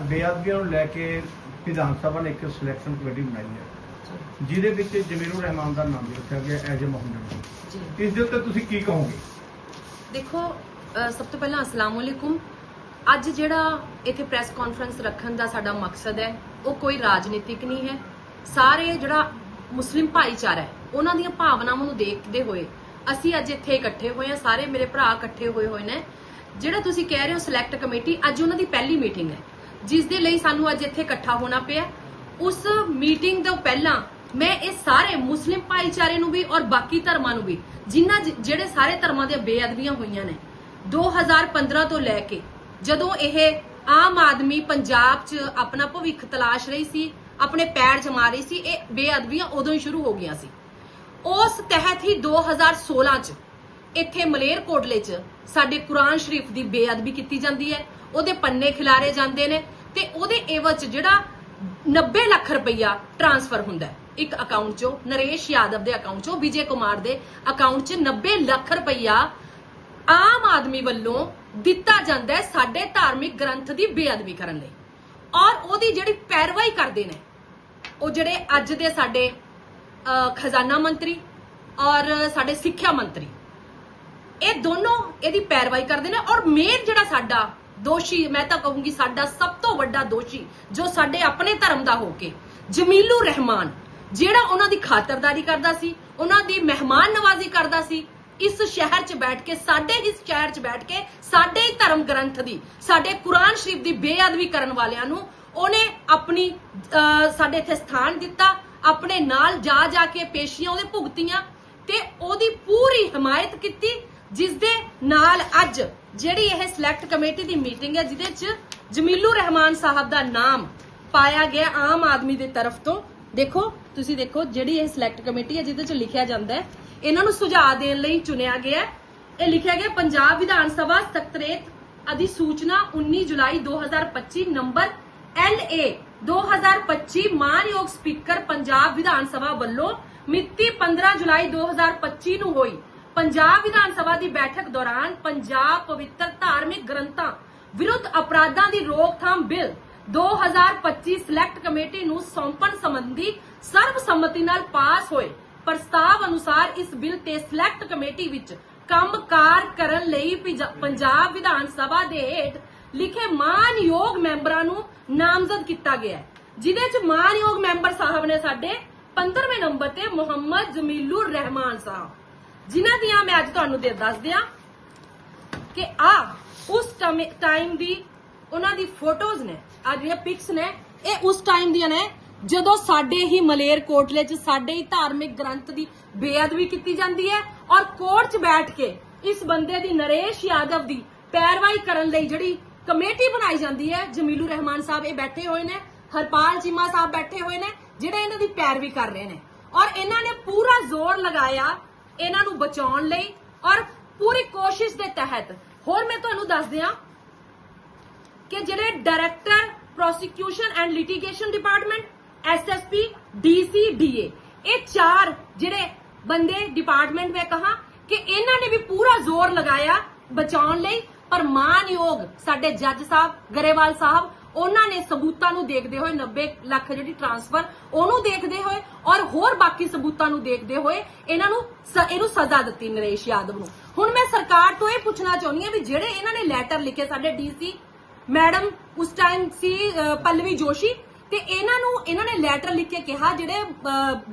ਬੇਅਦਬੀਆਂ ਨੂੰ ਲੈ ਕੇ ਵਿਧਾਨ ਸਭਾ ਨੇ ਇੱਕ ਸਿਲੈਕਸ਼ਨ ਕਮੇਟੀ ਬਣਾਈ ਹੈ। ਜਿਹਦੇ ਵਿੱਚ ਜਮੀਰੁਰ ਰਹਿਮਾਨ ਦਾ ਨਾਮ ਵੀ ਰੱਖਿਆ ਗਿਆ ਐਜ ਏ ਮੁਹੰਮਦ ਜੀ। ਇਸ ਦੇ ਉੱਤੇ ਤੁਸੀਂ ਕੀ ਕਹੋਗੇ? ਦੇਖੋ ਅ, ਸਭ ਤੋਂ ਪਹਿਲਾਂ ਅਸਲਾਮ ਵਾਲੇਕੁਮ ਅੱਜ ਜਿਹੜਾ ਇੱਥੇ ਪ੍ਰੈਸ ਕਾਨਫਰੰਸ ਰੱਖਣ ਦਾ ਸਾਡਾ ਮਕਸਦ ਹੈ ਉਹ ਕੋਈ ਰਾਜਨੀਤਿਕ ਨਹੀਂ ਹੈ। ਸਾਰੇ ਜਿਹੜਾ ਮੁਸਲਿਮ ਭਾਈਚਾਰਾ ਹੈ ਉਹਨਾਂ ਦੀਆਂ ਭਾਵਨਾਵਾਂ ਨੂੰ ਦੇਖਦੇ ਹੋਏ ਅਸੀਂ ਅੱਜ ਇੱਥੇ ਇਕੱਠੇ ਹੋਏ ਹਾਂ ਸਾਰੇ ਮੇਰੇ ਭਰਾ ਇਕੱਠੇ ਹੋਏ ਹੋਏ ਨੇ। ਜਿਹੜਾ ਤੁਸੀਂ ਕਹਿ ਰਹੇ ਹੋ ਸਿਲੈਕਟ ਕਮੇਟੀ ਅੱਜ ਉਹਨਾਂ ਦੀ ਪਹਿਲੀ ਮੀਟਿੰਗ ਹੈ। ਜਿਸ ਦੇ ਲਈ ਸਾਨੂੰ ਅੱਜ ਇੱਥੇ ਇਕੱਠਾ ਹੋਣਾ ਪਿਆ। ਉਸ ਮੀਟਿੰਗ ਤੋਂ ਪਹਿਲਾਂ ਮੈਂ ਇਹ ਸਾਰੇ ਮੁਸਲਿਮ ਭਾਈਚਾਰੇ ਨੂੰ ਵੀ ਔਰ ਬਾਕੀ ਧਰਮਾਂ ਨੂੰ ਵੀ, ਜਿਨ੍ਹਾਂ ਜਿਹੜੇ ਸਾਰੇ ਧਰਮਾਂ ਦੀਆਂ ਬੇਅਦਬੀਆਂ ਹੋਈਆਂ ਨੇ 2015 ਤੋਂ ਲੈ ਕੇ ਜਦੋਂ ਇਹ ਆਮ ਆਦਮੀ ਪੰਜਾਬ 'ਚ ਆਪਣਾ ਭਵਿੱਖ ਤਲਾਸ਼ ਰਹੀ ਸੀ, ਆਪਣੇ ਪੈਰ ਜਮਾ ਰਹੀ ਸੀ, ਇਹ ਬੇਅਦਬੀਆਂ ਉਦੋਂ ਹੀ ਸ਼ੁਰੂ ਹੋ ਗਈਆਂ ਸੀ। ਉਸ ਤਹਿਤ ਹੀ 2016 'ਚ ਇੱਥੇ ਮਲੇਰਕੋਟਲੇ 'ਚ ਸਾਡੇ ਕੁਰਾਨ ਸ਼ਰੀਫ ਦੀ ਬੇਅਦਬੀ ਕੀਤੀ ਜਾਂਦੀ ਹੈ। ਉਹਦੇ ਪੰਨੇ ਖਿਲਾਰੇ ਜਾਂਦੇ ਨੇ। ਤੇ ਉਹਦੇ ਏਵਜ ਜਿਹੜਾ 90 ਲੱਖ ਰੁਪਈਆ ਟ੍ਰਾਂਸਫਰ ਹੁੰਦਾ ਇੱਕ ਅਕਾਊਂਟ 'ਚੋਂ ਨਰੇਸ਼ ਯਾਦਵ ਦੇ ਅਕਾਊਂਟ 'ਚੋਂ, ਵਿਜੇ ਕੁਮਾਰ ਦੇ ਅਕਾਊਂਟ 'ਚ 90 ਲੱਖ ਰੁਪਈਆ ਆਮ ਆਦਮੀ ਵੱਲੋਂ ਦਿੱਤਾ ਜਾਂਦਾ ਹੈ ਸਾਡੇ ਧਾਰਮਿਕ ਗ੍ਰੰਥ ਦੀ ਬੇਅਦਬੀ ਕਰਨ ਲਈ। ਔਰ ਉਹਦੀ ਜਿਹੜੀ ਪੈਰਵਾਈ ਕਰਦੇ ਨੇ, ਉਹ ਜਿਹੜੇ ਅੱਜ ਦੇ ਸਾਡੇ ਖਜ਼ਾਨਾ ਮੰਤਰੀ ਔਰ ਸਾਡੇ ਸਿੱਖਿਆ ਮੰਤਰੀ, ਇਹ ਦੋਨੋਂ ਇਹਦੀ ਪੈਰਵਾਈ ਕਰਦੇ ਨੇ ਔਰ ਮੇਨ ਜਿਹੜਾ ਸਾਡਾ ਦੋਸ਼ੀ ਮੈਂ ਤਾਂ ਕਹੂੰਗੀ ਸਾਡਾ ਸਭ ਤੋਂ ਵੱਡਾ ਦੋਸ਼ੀ ਜੋ ਸਾਡੇ ਆਪਣੇ ਧਰਮ ਦਾ ਹੋ ਕੇ ਜਮੀਲੂ ਰਹਿਮਾਨ ਜਿਹੜਾ ਉਹਨਾਂ ਦੀ ਖਾਤਰਦਾਰੀ ਕਰਦਾ ਸੀ ਉਹਨਾਂ ਦੀ ਮਹਿਮਾਨ ਨਵਾਜ਼ੀ ਕਰਦਾ ਸੀ ਇਸ ਸ਼ਹਿਰ 'ਚ ਬੈਠ ਕੇ ਸਾਡੇ ਇਸ ਸ਼ਹਿਰ 'ਚ ਬੈਠ ਕੇ ਸਾਡੇ ਧਰਮ ਗ੍ਰੰਥ ਦੀ ਸਾਡੇ ਕੁਰਾਨ ਸ਼ਰੀਫ ਦੀ ਬੇਅਦਬੀ ਕਰਨ ਵਾਲਿਆਂ ਨੂੰ ਉਹਨੇ ਆਪਣੀ ਅਹ, ਸਾਡੇ ਇੱਥੇ ਸਥਾਨ ਦਿੱਤਾ ਆਪਣੇ ਨਾਲ ਜਾ ਜਾ ਕੇ ਪੇਸ਼ੀਆਂ ਉਹਦੇ ਭੁਗਤੀਆਂ ਤੇ ਉਹਦੀ ਪੂਰੀ ਹਮਾਇਤ ਕੀਤੀ ਜਿਸ ਦੇ ਨਾਲ ਅੱਜ ਜਿਹੜੀ ਇਹ ਸਿਲੈਕਟ ਕਮੇਟੀ ਦੀ ਮੀਟਿੰਗ ਹੈ, ਜਿਹਦੇ 'ਚ ਜਮੀਲੂ ਰਹਿਮਾਨ ਸਾਹਿਬ ਦਾ ਨਾਮ ਪਾਇਆ ਗਿਆ ਆਮ ਆਦਮੀ ਦੇ ਤਰਫ ਤੋਂ। ਦੇਖੋ, ਤੁਸੀਂ ਦੇਖੋ ਜਿਹੜੀ ਇਹ ਸਿਲੈਕਟ ਕਮੇਟੀ ਹੈ, ਜਿਹਦੇ 'ਚ ਲਿਖਿਆ ਜਾਂਦਾ ਹੈ। ਇਹਨਾਂ ਨੂੰ ਸੁਝਾਅ ਦੇਣ ਲਈ ਚੁਣਿਆ ਗਿਆ ਹੈ। ਇਹ ਲਿਖਿਆ ਗਿਆ, ਪੰਜਾਬ ਵਿਧਾਨ ਸਭਾ ਸਕੱਤਰੇਤ ਅਧਿਸੂਚਨਾ 19 ਜੁਲਾਈ 2025 ਨੰਬਰ LA 2025 ਮਾਨਯੋਗ ਸਪੀਕਰ ਪੰਜਾਬ ਵਿਧਾਨ ਸਭਾ ਵੱਲੋਂ ਮਿਤੀ 15 ਜੁਲਾਈ 2025 ਨੂੰ ਹੋਈ। ਪੰਜਾਬ ਵਿਧਾਨ ਸਭਾ ਦੀ ਬੈਠਕ ਦੌਰਾਨ ਪੰਜਾਬ ਪਵਿੱਤਰ ਧਾਰਮਿਕ ਗ੍ਰੰਥਾਂ ਵਿਰੁੱਧ ਅਪਰਾਧਾਂ ਦੀ ਰੋਕਥਾਮ ਬਿੱਲ 2025 ਸਿਲੈਕਟ ਕਮੇਟੀ ਨੂੰ ਸੌਂਪਣ ਸੰਬੰਧੀ ਸਰਬਸੰਮਤੀ ਨਾਲ ਪਾਸ ਹੋਏ ਪ੍ਰਸਤਾਵ ਅਨੁਸਾਰ ਇਸ ਬਿੱਲ ਤੇ ਸਿਲੈਕਟ ਕਮੇਟੀ ਵਿੱਚ ਕੰਮਕਾਰ ਕਰਨ ਲਈ ਪੰਜਾਬ ਵਿਧਾਨ ਸਭਾ ਦੇ ਹੇਠ ਲਿਖੇ ਮਾਨਯੋਗ ਮੈਂਬਰਾਂ ਨੂੰ ਨਾਮਜ਼ਦ ਕੀਤਾ ਗਿਆ ਹੈ ਜਿਦੇ ਚ ਮਾਨਯੋਗ ਮੈਂਬਰ ਸਾਹਿਬ ਨੇ ਸਾਡੇ 15ਵੇਂ ਨੰਬਰ ਤੇ ਮੁਹੰਮਦ ਜਮੀਲੁਰ ਰਹਿਮਾਨ ਸਾਹਿਬ। ਜਿਨ੍ਹਾਂ ਦੀਆਂ ਮੈਂ ਅੱਜ ਤੁਹਾਨੂੰ ਦੇ ਦੱਸ ਦਿਆਂ ਕਿ ਆ, ਉਸ ਟਾਈਮ ਦੀ ਉਹਨਾਂ ਦੀ ਫੋਟੋਜ਼ ਨੇ, ਆ ਜਿਹੜੀਆਂ ਪਿਕਸ ਨੇ, ਇਹ ਉਸ ਟਾਈਮ ਦੀਆਂ ਨੇ, ਜਦੋਂ ਸਾਡੇ ਹੀ ਮਲੇਰ ਕੋਟਲੇ 'ਚ ਸਾਡੇ ਹੀ ਧਾਰਮਿਕ ਗ੍ਰੰਥ ਦੀ ਬੇਅਦਬੀ ਕੀਤੀ ਜਾਂਦੀ ਹੈ ਔਰ ਕੋਰਟ 'ਚ ਬੈਠ ਕੇ ਇਸ ਬੰਦੇ ਦੀ ਨਰੇਸ਼ ਯਾਦਵ ਦੀ ਪੈਰਵਾਈ ਕਰਨ ਲਈ ਜਿਹੜੀ ਕਮੇਟੀ ਬਣਾਈ ਜਾਂਦੀ ਹੈ, ਜਮੀਲੂ ਰਹਿਮਾਨ ਸਾਹਿਬ ਇਹ ਬੈਠੇ ਹੋਏ ਨੇ, ਹਰਪਾਲ ਚੀਮਾ ਸਾਹਿਬ ਬੈਠੇ ਹੋਏ ਨੇ, ਜਿਹੜੇ ਇਹਨਾਂ ਦੀ ਪੈਰਵੀ ਕਰ ਰਹੇ ਨੇ। ਔਰ ਇਹਨਾਂ ਨੇ ਪੂਰਾ ਜ਼ੋਰ ਲਗਾਇਆ ਇਹਨਾਂ ਨੂੰ ਬਚਾਉਣ ਲਈ ਔਰ ਪੂਰੀ ਕੋਸ਼ਿਸ਼ ਦੇ ਤਹਿਤ। ਹੋਰ ਮੈਂ ਤੁਹਾਨੂੰ ਦੱਸ ਦਿਆਂ ਕਿ ਜਿਹੜੇ director, prosecution and litigation department SSP DC DA ਇਹ ਚਾਰ ਜਿਹੜੇ ਬੰਦੇ ਡਿਪਾਰਟਮੈਂਟ ਵਿੱਚ ਕਹਾ ਕਿ ਇਹਨਾਂ ਨੇ ਵੀ ਪੂਰਾ ਜ਼ੋਰ ਲਗਾਇਆ ਬਚਾਉਣ ਲਈ। ਪਰ ਮਾਨਯੋਗ ਸਾਡੇ ਜੱਜ ਸਾਹਿਬ, ਗਰੇਵਾਲ ਸਾਹਿਬ ਉਹਨਾਂ ਨੇ ਸਬੂਤਾਂ ਨੂੰ ਦੇਖਦੇ ਹੋਏ 90 ਲੱਖ ਜਿਹੜੀ ਟ੍ਰਾਂਸਫਰ ਉਹਨੂੰ ਦੇਖਦੇ ਹੋਏ ਔਰ ਹੋਰ ਬਾਕੀ ਸਬੂਤਾਂ ਨੂੰ ਦੇਖਦੇ ਹੋਏ ਇਹਨਾਂ ਨੂੰ ਇਹਨੂੰ ਸਜ਼ਾ ਦਿੱਤੀ ਨਰੇਸ਼ ਯਾਦਵ ਨੂੰ। ਹੁਣ ਮੈਂ ਸਰਕਾਰ ਤੋਂ ਇਹ ਪੁੱਛਣਾ ਚਾਹੁੰਦੀ ਹਾਂ ਵੀ ਜਿਹੜੇ ਇਹਨਾਂ ਨੇ ਲੈਟਰ ਲਿਖੇ ਸਾਡੇ ਡੀਸੀ ਮੈਡਮ ਉਸ ਟਾਈਮ ਸੀ ਪੱਲਵੀ ਜੋਸ਼ੀ ਤੇ ਇਹਨਾਂ ਨੂੰ, ਇਹਨਾਂ ਨੇ ਲੈਟਰ ਲਿਖ ਕੇ ਕਿਹਾ ਜਿਹੜੇ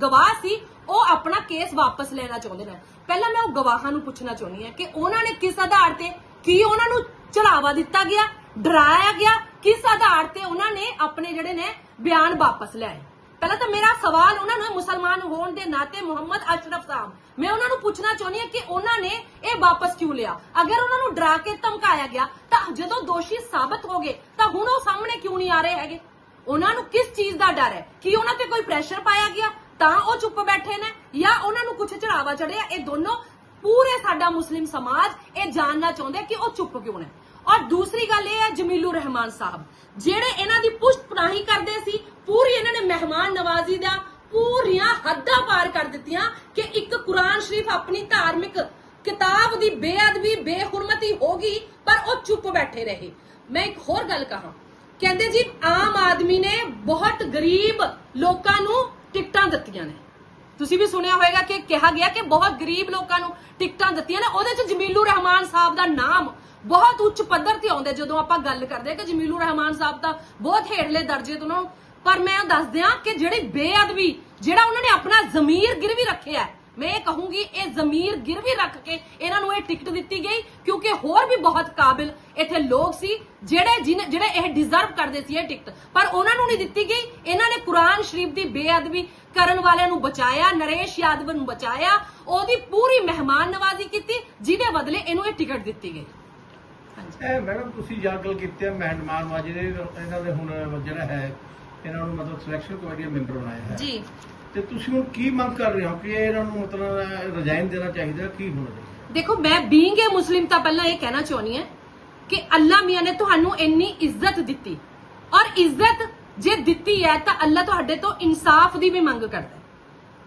ਗਵਾਹ ਸੀ, ਉਹ ਆਪਣਾ ਕੇਸ ਵਾਪਸ ਲੈਣਾ ਚਾਹੁੰਦੇ ਨੇ। ਪਹਿਲਾਂ ਮੈਂ ਉਹ ਗਵਾਹਾਂ ਨੂੰ ਪੁੱਛਣਾ ਚਾਹੁੰਦੀ ਹਾਂ ਕਿ ਉਹਨਾਂ ਨੇ ਕਿਸ ਆਧਾਰ ਤੇ ਕੀ ਉਹਨਾਂ ਨੂੰ ਚੜਾਵਾ ਦਿੱਤਾ ਗਿਆ, ਡਰਾਇਆ ਗਿਆ ਕਿਸ ਆਧਾਰ ਤੇ ਉਹਨਾਂ ਨੇ ਆਪਣੇ ਜਿਹੜੇ ਨੇ ਬਿਆਨ ਵਾਪਸ ਲਿਆਏ ਪਹਿਲਾਂ ਤਾਂ ਮੇਰਾ ਸਵਾਲ ਉਹਨਾਂ ਨੂੰ, ਮੁਸਲਮਾਨ ਹੋਣ ਦੇ ਨਾਤੇ ਮੁਹੰਮਦ ਅਸ਼ਰਫ ਸਾਹਿਬ, ਮੈਂ ਉਹਨਾਂ ਨੂੰ ਪੁੱਛਣਾ ਚਾਹੁੰਦੀ ਹਾਂ ਕਿ ਉਹਨਾਂ ਨੇ ਇਹ ਵਾਪਸ ਕਿਉਂ ਲਿਆ? ਅਗਰ ਉਹਨਾਂ ਨੂੰ ਡਰਾ ਕੇ ਧਮਕਾਇਆ ਗਿਆ, ਤਾਂ ਜਦੋਂ ਦੋਸ਼ੀ ਸਾਬਤ ਹੋ ਗਏ, ਤਾਂ ਹੁਣ ਉਹ ਸਾਹਮਣੇ ਕਿਉਂ ਨਹੀਂ ਆ ਰਹੇ ਹੈਗੇ? ਉਹਨਾਂ ਨੂੰ ਕਿਸ ਚੀਜ਼ ਦਾ ਡਰ ਹੈ? ਕਿ ਉਹਨਾਂ ਤੇ ਕੋਈ ਪ੍ਰੈਸ਼ਰ ਪਾਇਆ ਗਿਆ? ਤਾਂ ਉਹ ਚੁੱਪ ਬੈਠੇ ਨੇ? ਜਾਂ ਉਹਨਾਂ ਨੂੰ ਕੁਝ ਚੜਾਵਾ ਚੜਿਆ ਇਹ ਦੋਨੋਂ ਪੂਰੇ ਸਾਡਾ ਮੁਸਲਿਮ ਸਮਾਜ ਇਹ ਜਾਣਨਾ ਚਾਹੁੰਦੇ ਕਿ ਉਹ ਚੁੱਪ ਕਿਉਂ ਨੇ? ਔਰ ਦੂਸਰੀ ਗੱਲ ਇਹ ਹੈ ਜਮੀਲੂ ਰਹਿਮਾਨ ਸਾਹਿਬ, ਜਿਹੜੇ ਇਹਨਾਂ ਦੀ ਪੁਸ਼ਤ ਪਨਾਹੀ ਕਰਦੇ ਸੀ, ਪੂਰੀ ਇਹਨਾਂ ਨੇ ਮਹਿਮਾਨ ਨਵਾਜ਼ੀ ਦਾ ਪੂਰੀਆਂ ਹੱਦਾਂ ਪਾਰ ਕਰ ਦਿੱਤੀਆਂ ਕਿ ਇੱਕ ਕੁਰਾਨ ਸ਼ਰੀਫ ਆਪਣੀ ਧਾਰਮਿਕ ਕਿਤਾਬ ਦੀ ਬੇਅਦਬੀ, ਬੇਹੁਰਮਤੀ ਹੋ ਗਈ, ਪਰ ਉਹ ਚੁੱਪ ਬੈਠੇ ਰਹੇ। ਮੈਂ ਇੱਕ ਹੋਰ ਗੱਲ ਕਹਾਂ, ਕਹਿੰਦੇ ਜੀ ਆਮ ਆਦਮੀ ਨੇ ਬਹੁਤ ਗਰੀਬ ਲੋਕਾਂ ਨੂੰ ਟਿਕਟਾਂ ਦਿੱਤੀਆਂ ਨੇ। ਤੁਸੀਂ ਵੀ ਸੁਣਿਆ ਹੋਵੇਗਾ ਕਿ ਕਿਹਾ ਗਿਆ ਕਿ ਬਹੁਤ ਗਰੀਬ ਲੋਕਾਂ ਨੂੰ ਟਿਕਟਾਂ ਦਿੱਤੀਆਂ ਨੇ, ਉਹਦੇ ਚ ਜਮੀਲੂ ਰਹਿਮਾਨ ਸਾਹਿਬ ਦਾ ਨਾਮ ਬਹੁਤ ਉੱਚ ਪੱਧਰ ਤੇ ਆਉਂਦੇ ਜਦੋਂ ਆਪਾਂ ਗੱਲ ਕਰਦੇ ਹਾਂ ਕਿ ਜਮੀਲੂ ਰਹਿਮਾਨ ਸਾਹਿਬ ਤਾਂ ਬਹੁਤ ਹੇਠਲੇ ਦਰਜੇ ਤੋਂ ਉਹਨਾਂ ਨੂੰ। ਪਰ ਮੈਂ ਦੱਸ ਦਿਆਂ ਕਿ ਜਿਹੜੀ ਬੇਅਦਬੀ, ਜਿਹੜਾ ਉਹਨਾਂ ਨੇ ਆਪਣਾ ਜ਼ਮੀਰ ਗਿਰਵੀ ਰੱਖਿਆ ਮੈਂ ਇਹ ਕਹੂੰਗੀ ਇਹ ਜ਼ਮੀਰ ਗਿਰਵੀ ਰੱਖ ਕੇ ਇਹਨਾਂ ਨੂੰ ਇਹ ਟਿਕਟ ਦਿੱਤੀ ਗਈ, ਕਿਉਂਕਿ ਹੋਰ ਵੀ ਬਹੁਤ ਕਾਬਿਲ ਇੱਥੇ ਲੋਕ ਸੀ ਜਿਹੜੇ ਜਿਨ- ਜਿਹੜੇ ਇਹ ਡਿਜ਼ਰਵ ਕਰਦੇ ਸੀ ਇਹ ਟਿਕਟ। ਪਰ ਉਹਨਾਂ ਨੂੰ ਨਹੀਂ ਦਿੱਤੀ ਗਈ, ਇਹਨਾਂ ਨੇ ਕੁਰਾਨ ਸ਼ਰੀਫ ਦੀ ਬੇਅਦਬੀ ਕਰਨ ਵਾਲਿਆਂ ਨੂੰ ਬਚਾਇਆ, ਨਰੇਸ਼ ਯਾਦਵ ਨੂੰ ਬਚਾਇਆ, ਉਹਦੀ ਪੂਰੀ ਮਹਿਮਾਨ ਨਵਾਜ਼ੀ ਕੀਤੀ, ਜਿਹਦੇ ਬਦਲੇ ਇਹਨੂੰ ਇਹ ਟਿਕਟ ਦਿੱਤੀ ਗਈ। ਇਹ ਮੈਡਮ ਤੁਸੀਂ ਜਾ ਗੱਲ ਕੀਤੀ ਹੈ ਮਹਿਮਾਨ ਮਾਜੀ ਦੇ ਇਹਨਾਂ ਦੇ ਹੁਣ ਜਿਹੜਾ ਹੈ ਇਹਨਾਂ ਨੂੰ ਮਤਲਬ ਸਿਲੈਕਸ਼ਨ ਕਮੇਟੀ ਦਾ ਮੈਂਬਰ ਬਣਾਇਆ ਹੈ। ਜੀ। ਤੇ ਤੁਸੀਂ ਹੁਣ ਕੀ ਮੰਗ ਕਰ ਰਹੇ ਹੋ ਕਿ ਇਹਨਾਂ ਨੂੰ ਮਤਲਬ ਰਿਜ਼ਾਈਨ ਦੇਣਾ ਚਾਹੀਦਾ ਕੀ ਹੋਣਾ ਚਾਹੀਦਾ? ਦੇਖੋ ਮੈਂ ਬੀਇੰਗ ਏ ਮੁਸਲਿਮ ਤਾਂ ਪਹਿਲਾਂ ਇਹ ਕਹਿਣਾ ਚਾਹੁੰਦੀ ਹਾਂ ਕਿ ਅੱਲਾ ਮੀਆਂ ਨੇ ਤੁਹਾਨੂੰ ਇੰਨੀ ਇੱਜ਼ਤ ਦਿੱਤੀ। ਔਰ ਇੱਜ਼ਤ ਜੇ ਦਿੱਤੀ ਹੈ ਤਾਂ ਅੱਲਾ ਤੁਹਾਡੇ ਤੋਂ ਇਨਸਾਫ ਦੀ ਵੀ ਮੰਗ ਕਰਦਾ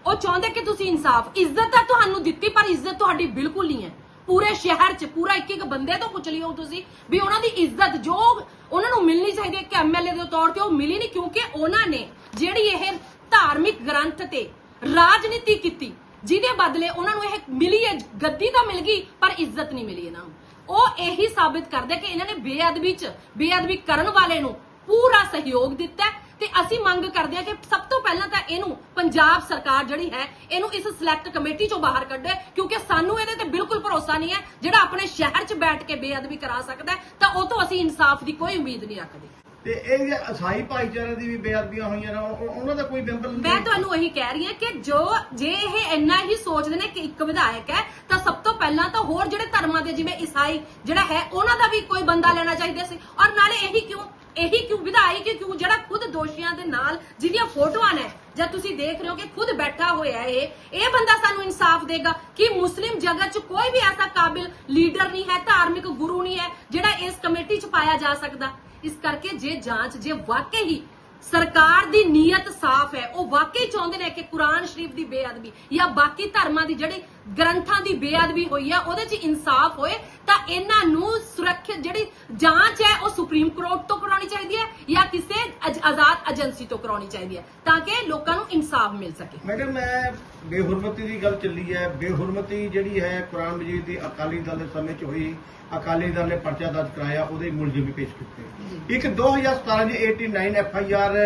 ਉਹ ਚਾਹੁੰਦੇ ਕਿ ਤੁਸੀਂ ਇਨਸਾਫ ਇੱਜ਼ਤ ਤਾਂ ਤੁਹਾਨੂੰ ਦਿੱਤੀ ਪਰ ਇੱਜ਼ਤ ਤੁਹਾਡੀ ਬਿਲਕੁਲ ਨਹੀਂ ਹੈ। ਪੂਰੇ ਸ਼ਹਿਰ 'ਚ, ਪੂਰਾ ਇੱਕ ਇੱਕ ਬੰਦੇ ਤੋਂ ਪੁੱਛ ਲਿਓ ਤੁਸੀਂ ਵੀ ਉਹਨਾਂ ਦੀ ਇੱਜ਼ਤ ਜੋ ਉਹਨਾਂ ਨੂੰ ਮਿਲਣੀ ਚਾਹੀਦੀ ਹੈ ਕਿ ਐਮਐਲਏ ਦੇ ਤੌਰ ਤੇ ਉਹ ਮਿਲੀ ਨਹੀਂ ਕਿਉਂਕਿ ਉਹਨਾਂ ਨੇ ਜਿਹੜੀ ਇਹ ਧਾਰਮਿਕ ਗ੍ਰੰਥ ਤੇ ਰਾਜਨੀਤੀ ਕੀਤੀ, ਜਿਹਦੇ ਬਦਲੇ ਉਹਨਾਂ ਨੂੰ ਇਹ ਮਿਲੀ ਹੈ, ਗੱਦੀ ਤਾਂ ਮਿਲ ਗਈ, ਪਰ ਇੱਜ਼ਤ ਨਹੀਂ ਮਿਲੀ ਇਹਨਾਂ ਨੂੰ। ਉਹ ਇਹੀ ਸਾਬਿਤ ਕਰਦੇ ਕਿ ਇਹਨਾਂ ਨੇ ਬੇਅਦਬੀ 'ਚ, ਬੇਅਦਬੀ ਕਰਨ ਵਾਲੇ ਨੂੰ ਪੂਰਾ ਸਹਿਯੋਗ ਦਿੱਤਾ ਤੇ ਅਸੀਂ ਮੰਗ ਕਰਦੇ ਹਾਂ ਕਿ ਸਭ ਤੋਂ ਪਹਿਲਾਂ ਤਾਂ ਇਹਨੂੰ ਪੰਜਾਬ ਸਰਕਾਰ ਜਿਹੜੀ ਹੈ ਇਹਨੂੰ ਇਸ ਸਿਲੈਕਟ ਕਮੇਟੀ ਚੋਂ ਬਾਹਰ ਕੱਢੇ ਕਿਉਂਕਿ ਸਾਨੂੰ ਇਹਦੇ ਤੇ ਬਿਲਕੁਲ ਭਰੋਸਾ ਨਹੀਂ ਹੈ। ਜਿਹੜਾ ਆਪਣੇ ਸ਼ਹਿਰ 'ਚ ਬੈਠ ਕੇ ਬੇਅਦਬੀ ਕਰਾ ਸਕਦਾ ਤਾਂ ਉਹ ਤੋਂ ਅਸੀਂ ਇਨਸਾਫ ਦੀ ਕੋਈ ਉਮੀਦ ਨਹੀਂ ਰੱਖਦੇ। ਤੇ ਇਹ ਅਸਾਈ ਭਾਈਚਾਰੇ ਦੀ ਵੀ ਬੇਅਦਬੀਆਂ ਹੋਈਆਂ ਨੇ ਉਹ- ਉਹਨਾਂ ਦਾ ਕੋਈ ਮੈਂਬਰ ਮੈਂ ਤੁਹਾਨੂੰ ਇਹੀ ਕਹਿ ਰਹੀ ਹਾਂ ਕਿ ਜੋ ਜੇ ਇਹ ਇੰਨਾ ਹੀ ਸੋਚਦੇ ਨੇ ਕਿ ਇੱਕ ਵਿਧਾਇਕ ਹੈ ਤਾਂ ਸਭ ਤੋਂ ਪਹਿਲਾਂ ਤਾਂ ਹੋਰ ਜਿਹੜੇ ਧਰਮਾਂ ਦੇ ਜਿਵੇਂ ਈਸਾਈ ਜਿਹੜਾ ਹੈ ਉਹਨਾਂ ਦਾ ਵੀ ਕੋਈ ਬੰਦਾ ਲੈਣਾ ਚਾਹੀਦਾ ਸੀ। ਔਰ ਨਾਲੇ ਇਹੀ ਕਿਉਂ? ਇਹੀ ਕਿਉਂ ਵਿਧਾਇਕ ਕਿਉਂ ਜਿਹੜਾ ਖੁਦ ਦੋਸ਼ੀਆਂ ਦੇ ਨਾਲ ਜਿਹਦੀਆਂ ਫੋਟੋਆਂ ਨੇ ਜਦ ਤੁਸੀਂ ਦੇਖ ਰਹੇ ਹੋ ਕਿ ਖੁਦ ਬੈਠਾ ਹੋਇਆ ਇਹ ਇਹ ਬੰਦਾ ਸਾਨੂੰ ਇਨਸਾਫ ਦੇਗਾ ਕਿ ਮੁਸਲਿਮ ਜਗਤ 'ਚ ਕੋਈ ਵੀ ਐਸਾ ਕਾਬਿਲ ਲੀਡਰ ਨਹੀਂ ਹੈ, ਧਾਰਮਿਕ ਗੁਰੂ ਨਹੀਂ ਹੈ, ਜਿਹੜਾ ਇਸ ਕਮੇਟੀ 'ਚ ਪਾਇਆ ਜਾ ਸਕਦਾ। ਇਸ ਕਰਕੇ ਜੇ ਜਾਂਚ, ਜੇ ਵਾਕਈ ਹੀ ਸਰਕਾਰ ਦੀ ਨੀਅਤ ਸਾਫ਼ ਹੈ, ਉਹ ਵਾਕਈ ਚਾਹੁੰਦੇ ਨੇ ਕਿ ਕੁਰਾਨ ਸ਼ਰੀਫ ਦੀ ਬੇਅਦਬੀ ਜਾਂ ਬਾਕੀ ਧਰਮਾਂ ਦੀ ਜਿਹੜੀ ਗ੍ਰੰਥਾਂ ਦੀ ਬੇਅਦਬੀ ਹੋਈ ਹੈ ਉਹਦੇ 'ਚ ਇਨਸਾਫ ਹੋਏ ਤਾਂ ਇਹਨਾਂ ਨੂੰ ਸੁਰੱਖਿਅਤ ਜਿਹੜੀ ਜਾਂਚ ਹੈ ਉਹ ਸੁਪਰੀਮ ਕੋਰਟ ਤੋਂ ਕਰਾਉਣੀ ਚਾਹੀਦੀ ਹੈ ਜਾਂ ਕਿਸੇ ਆਜ਼ਾਦ ਏਜੰਸੀ ਤੋਂ ਕਰਾਉਣੀ ਚਾਹੀਦੀ ਹੈ ਤਾਂ ਕਿ ਲੋਕਾਂ ਨੂੰ ਇਨਸਾਫ ਮਿਲ ਸਕੇ। ਮੈਡਮ ਮੈਂ ਬੇਹੁਰਮਤੀ ਦੀ ਗੱਲ ਚੱਲੀ ਹੈ। ਬੇਹੁਰਮਤੀ ਜਿਹੜੀ ਹੈ ਕੁਰਾਨ ਮਜੀਦ ਦੀ ਅਕਾਲੀ ਦਲ ਦੇ ਸਮੇਂ 'ਚ ਹੋਈ ਅਕਾਲੀ ਦਲ ਨੇ ਪਰਚਾ ਦਰਜ ਕਰਾਇਆ ਉਹਦੇ ਮੁਲਜ਼ਮ ਵੀ ਪੇਸ਼ ਕੀਤੇ। ਇੱਕ 2017 ਦੀ 89 ਐਫ ਆਈ ਆਰ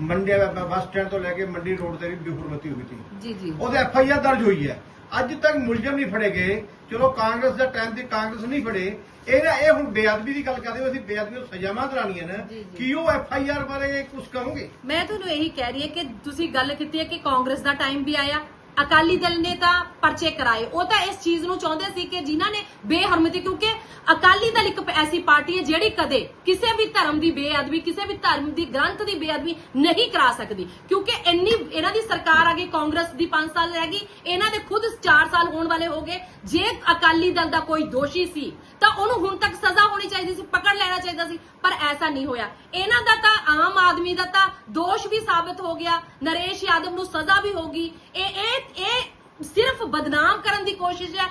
ਮੰਡੇ ਬੱਸ ਸਟੈਂਡ ਤੋਂ ਲੈ ਕੇ ਮੰਡੀ ਰੋਡ ਤੇ ਵੀ ਬੇਹੁਰਮਤੀ ਹੋਈ ਸੀ। ਜੀ ਜੀ। ਉਹਦੇ ਐਫ ਆਈ ਆਰ ਦਰਜ ਹੋਈ ਹੈ। ਅੱਜ ਤੱਕ ਮੁਲਜ਼ਮ ਨਹੀਂ ਫੜੇ ਗਏ। ਚਲੋ ਕਾਂਗਰਸ ਦਾ ਟਾਈਮ ਤੇ ਕਾਂਗਰਸ ਨਹੀਂ ਫੜੇ। ਇਹ ਇਹ ਹੁਣ ਬੇਅਦਬੀ ਦੀ ਗੱਲ ਕਰਦੇ ਹੋ ਅਸੀਂ ਬੇਅਦਬੀ ਨੂੰ ਸਜ਼ਾਵਾਂ ਕਰਾਣੀਆਂ ਨੇ। ਕੀ ਉਹ ਐਫ ਆਈ ਆਰ ਬਾਰੇ ਕੁਝ ਕਹੋਗੇ? ਮੈਂ ਤੁਹਾਨੂੰ ਇਹੀ ਕਹਿ ਰਹੀ ਹਾਂ ਕਿ ਤੁਸੀਂ ਗੱਲ ਕੀਤੀ ਹੈ ਕਿ ਕਾਂਗਰਸ ਦਾ ਟਾਈਮ ਵੀ ਆਇਆ। ਅਕਾਲੀ ਦਲ ਨੇ ਤਾਂ ਪਰਚੇ ਕਰਾਏ। ਉਹ ਤਾਂ ਇਸ ਚੀਜ਼ ਨੂੰ ਚਾਹੁੰਦੇ ਸੀ ਕਿ ਜਿਨ੍ਹਾਂ ਨੇ ਬੇਹਰਮਤੀ, ਕਿਉਂਕਿ ਅਕਾਲੀ ਦਲ ਇੱਕ ਐਸੀ ਪਾਰਟੀ ਹੈ ਜਿਹੜੀ ਕਦੇ ਕਿਸੇ ਵੀ ਧਰਮ ਦੀ ਬੇਅਦਬੀ, ਕਿਸੇ ਵੀ ਧਰਮ ਦੀ ਗ੍ਰੰਥ ਦੀ ਬੇਅਦਬੀ ਨਹੀਂ ਕਰਾ ਸਕਦੀ। ਕਿਉਂਕਿ ਇੰਨੀ ਇਹਨਾਂ ਦੀ ਸਰਕਾਰ ਆ ਗਈ, ਕਾਂਗਰਸ ਦੀ 5 ਸਾਲ ਰਹਿ ਗਈ, ਇਹਨਾਂ ਦੇ ਖੁਦ 4 ਸਾਲ ਹੋਣ ਵਾਲੇ ਹੋ ਗਏ। ਜੇ ਅਕਾਲੀ ਦਲ ਦਾ ਕੋਈ ਦੋਸ਼ੀ ਸੀ ਤਾਂ ਉਹਨੂੰ ਹੁਣ ਤੱਕ ਸਜ਼ਾ ਹੋਣੀ ਚਾਹੀਦੀ ਸੀ, ਪਕੜ ਲੈਣਾ ਚਾਹੀਦਾ ਸੀ, ਪਰ ਐਸਾ ਨਹੀਂ ਹੋਇਆ। ਇਹਨਾਂ ਦਾ ਤਾਂ ਆਮ ਆਦਮੀ ਦਾ ਤਾਂ ਦੋਸ਼ ਵੀ ਸਾਬਤ ਹੋ ਗਿਆ, ਨਰੇਸ਼ ਯਾਦਵ ਨੂੰ ਸਜ਼ਾ ਵੀ ਹੋਗੀ ਇਹ ਇਹ ਇਹ ਸਿਰਫ ਬਦਨਾਮ ਕਰਨ ਦੀ ਕੋਸ਼ਿਸ਼ ਹੈ,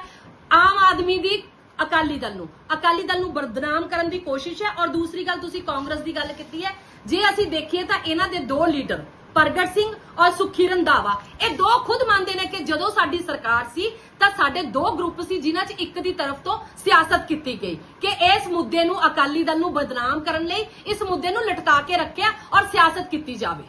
ਆਮ ਆਦਮੀ ਦੀ ਅਕਾਲੀ ਦਲ ਨੂੰ। ਅਕਾਲੀ ਦਲ ਨੂੰ ਬਦਨਾਮ ਕਰਨ ਦੀ ਕੋਸ਼ਿਸ਼ ਹੈ, ਔਰ ਦੂਸਰੀ ਗੱਲ ਤੁਸੀਂ ਕਾਂਗਰਸ ਦੀ ਗੱਲ ਕੀਤੀ ਹੈ, ਜੇ ਅਸੀਂ ਦੇਖੀਏ ਤਾਂ ਇਹਨਾਂ ਦੇ ਦੋ ਲੀਡਰ ਪ੍ਰਗਟ ਸਿੰਘ ਔਰ ਸੁਖੀ ਰੰਧਾਵਾ ਇਹ ਦੋ ਖੁਦ ਮੰਨਦੇ ਨੇ ਕਿ ਜਦੋਂ ਸਾਡੀ ਸਰਕਾਰ ਸੀ, ਤਾਂ ਸਾਡੇ ਦੋ ਗਰੁੱਪ ਸੀ ਜਿਨ੍ਹਾਂ 'ਚ ਇੱਕ ਦੀ ਤਰਫ ਤੋਂ ਸਿਆਸਤ ਕੀਤੀ ਗਈ ਕਿ ਇਸ ਮੁੱਦੇ ਨੂੰ ਅਕਾਲੀ ਦਲ ਨੂੰ ਬਦਨਾਮ ਕਰਨ ਲਈ, ਇਸ ਮੁੱਦੇ ਨੂੰ ਲਟਕਾ ਕੇ ਰੱਖਿਆ ਔਰ ਸਿਆਸਤ ਕੀਤੀ ਜਾਵੇ।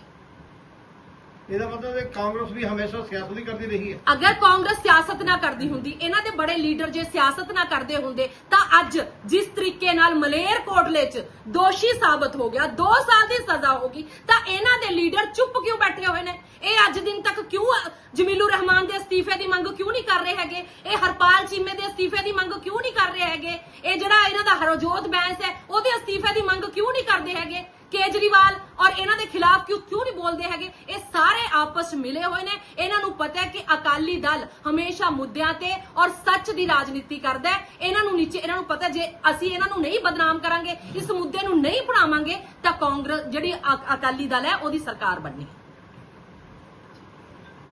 ਇਹਦਾ ਮਤਲਬ ਹੈ ਕਾਂਗਰਸ ਵੀ ਹਮੇਸ਼ਾ ਸਿਆਸਤ ਹੀ ਕਰਦੀ ਰਹੀ ਹੈ। ਅਗਰ ਕਾਂਗਰਸ ਸਿਆਸਤ ਨਾ ਕਰਦੀ ਹੁੰਦੀ, ਇਹਨਾਂ ਦੇ ਬੜੇ ਲੀਡਰ ਜੇ ਸਿਆਸਤ ਨਾ ਕਰਦੇ ਹੁੰਦੇ, ਤਾਂ ਅੱਜ ਜਿਸ ਤਰੀਕੇ ਨਾਲ ਮਲੇਰ ਕੋਟਲੇ 'ਚ ਦੋਸ਼ੀ ਸਾਬਤ ਹੋ ਗਿਆ 2 ਸਾਲ ਦੀ ਸਜ਼ਾ ਹੋਗੀ ਤਾਂ ਇਹਨਾਂ ਦੇ ਲੀਡਰ ਚੁੱਪ ਕਿਉਂ ਬੈਠੇ ਹੋਏ ਨੇ? ਇਹ ਅੱਜ ਦਿਨ ਤੱਕ ਕਿਉਂ ਜਮੀਲੂ ਰਹਿਮਾਨ ਦੇ ਅਸਤੀਫੇ ਦੀ ਮੰਗ ਕਿਉਂ ਨਹੀਂ ਕਰ ਰਹੇ ਹੈਗੇ? ਇਹ ਹਰਪਾਲ ਚੀਮੇ ਦੇ ਅਸਤੀਫੇ ਦੀ ਮੰਗ ਕਿਉਂ ਨਹੀਂ ਕਰ ਰਹੇ ਹੈਗੇ? ਇਹ ਜਿਹੜਾ ਇਹਨਾਂ ਦਾ ਹਰਜੋਤ ਬੈਂਸ ਹੈ, ਉਹਦੇ ਅਸਤੀਫੇ ਦੀ ਮੰਗ ਕਿਉਂ ਨਹੀਂ ਕਰਦੇ ਹੈਗੇ? ਕੇਜਰੀਵਾਲ ਔਰ ਇਹਨਾਂ ਦੇ ਖਿਲਾਫ ਕਿਉਂ ਕਿਉਂ ਨਹੀਂ ਬੋਲਦੇ ਹੈਗੇ? ਸਾਰੇ ਆਪਸ 'ਚ ਮਿਲੇ ਹੋਏ ਨੇ। ਇਹਨਾਂ ਨੂੰ ਪਤਾ ਹੈ ਕਿ ਅਕਾਲੀ ਦਲ ਹਮੇਸ਼ਾ ਮੁੱਦਿਆਂ ਤੇ ਔਰ ਸੱਚ ਦੀ ਰਾਜਨੀਤੀ ਕਰਦਾ ਹੈ। ਇਹਨਾਂ ਨੂੰ ਨੀਚੇ ਇਹਨਾਂ ਨੂੰ ਪਤਾ ਜੇ ਅਸੀਂ ਇਹਨਾਂ ਨੂੰ ਨਹੀਂ ਬਦਨਾਮ ਕਰਾਂਗੇ, ਇਸ ਮੁੱਦੇ ਨੂੰ ਨਹੀਂ ਪੜਾਵਾਂਗੇ ਤਾਂ ਕਾਂਗਰਸ ਜਿਹੜੀ ਅਕਾਲੀ ਦਲ ਹੈ, ਉਹਦੀ ਸਰਕਾਰ ਬਣਨੀ